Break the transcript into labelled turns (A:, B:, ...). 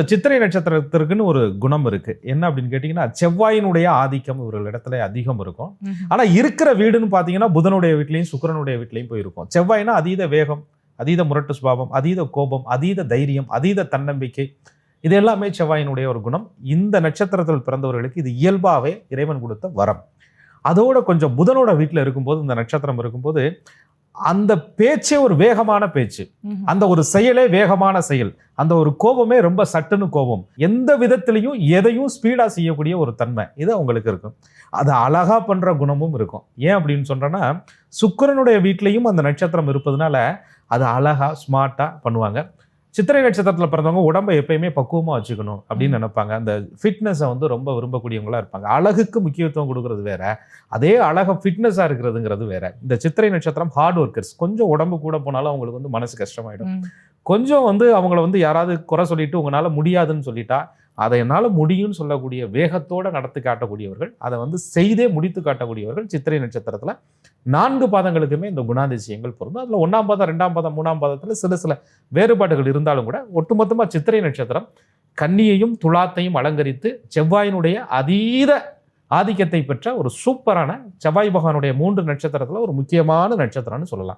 A: சித்திரை நட்சத்திரத்திற்குன்னு ஒரு குணம் இருக்கு. என்ன அப்படின்னு கேட்டிங்கன்னா செவ்வாயினுடைய ஆதிக்கம் இவர்களிடத்துல அதிகம் இருக்கும். ஆனா இருக்கிற வீடுன்னு பாத்தீங்கன்னா புதனுடைய வீட்லயும் சுக்கிரனுடைய வீட்லயும் போயிருக்கும். செவ்வாய்னா அதீத வேகம் அதீத முரட்டு சுபாவம் அதீத கோபம் அதீத தைரியம் அதீத தன்னம்பிக்கை. இது எல்லாமே செவ்வாயினுடைய ஒரு குணம். இந்த நட்சத்திரத்தில் பிறந்தவர்களுக்கு இது இயல்பாவே இறைவன் கொடுத்த வரம். அதோட கொஞ்சம் புதனோட வீட்டில் இருக்கும்போது இந்த நட்சத்திரம் இருக்கும்போது அந்த பேச்சே ஒரு வேகமான பேச்சு. அந்த ஒரு செயலே வேகமான செயல். அந்த ஒரு கோபமே ரொம்ப சட்டுன்னு கோபம். எந்த விதத்திலையும் எதையும் ஸ்பீடா செய்யக்கூடிய ஒரு தன்மை. இது அவங்களுக்கு இருக்கும். அது அழகா பண்ற குணமும் இருக்கும். ஏன் அப்படின்னு சொல்றேன்னா சுக்கிரனுடைய வீட்லயும் அந்த நட்சத்திரம் இருப்பதனால அது அழகா ஸ்மார்ட்டா பண்ணுவாங்க. சித்திரை நட்சத்திரத்தில் பிறந்தவங்க உடம்பை எப்பயுமே பக்குவமா வச்சுக்கணும் அப்படின்னு நினைப்பாங்க. அந்த ஃபிட்னஸை வந்து ரொம்ப விரும்பக்கூடியவங்களா இருப்பாங்க. அழகுக்கு முக்கியத்துவம் கொடுக்கறது வேற. அதே அழகை ஃபிட்னஸாக இருக்கிறதுங்கிறது வேற. இந்த சித்திரை நட்சத்திரம் ஹார்ட் ஒர்க்கர்ஸ் கொஞ்சம் உடம்பு கூட போனாலும் அவங்களுக்கு வந்து மனசு கஷ்டமாயிடும். கொஞ்சம் வந்து அவங்கள வந்து யாராவது குறை சொல்லிட்டு உங்களால முடியாதுன்னு சொல்லிட்டா அதை என்னால் முடியும்னு சொல்லக்கூடிய வேகத்தோடு நடத்தி காட்டக்கூடியவர்கள் அதை வந்து செய்தே முடித்து காட்டக்கூடியவர்கள் சித்திரை நட்சத்திரத்தில் நான்கு பாதங்களுக்குமே இந்த குணாதிசயங்கள் பொருந்தும். அதில் ஒன்றாம் பாதம் ரெண்டாம் பாதம் மூணாம் பாதத்தில் சில சில வேறுபாடுகள் இருந்தாலும் கூட ஒட்டுமொத்தமாக சித்திரை நட்சத்திரம் கன்னியையும் துலாத்தையும் அலங்கரித்து செவ்வாயினுடைய அதீத ஆதிக்கத்தை பெற்ற ஒரு சூப்பரான செவ்வாய் பகவானுடைய மூன்று நட்சத்திரத்தில் ஒரு முக்கியமான நட்சத்திரம்னு சொல்லலாம்.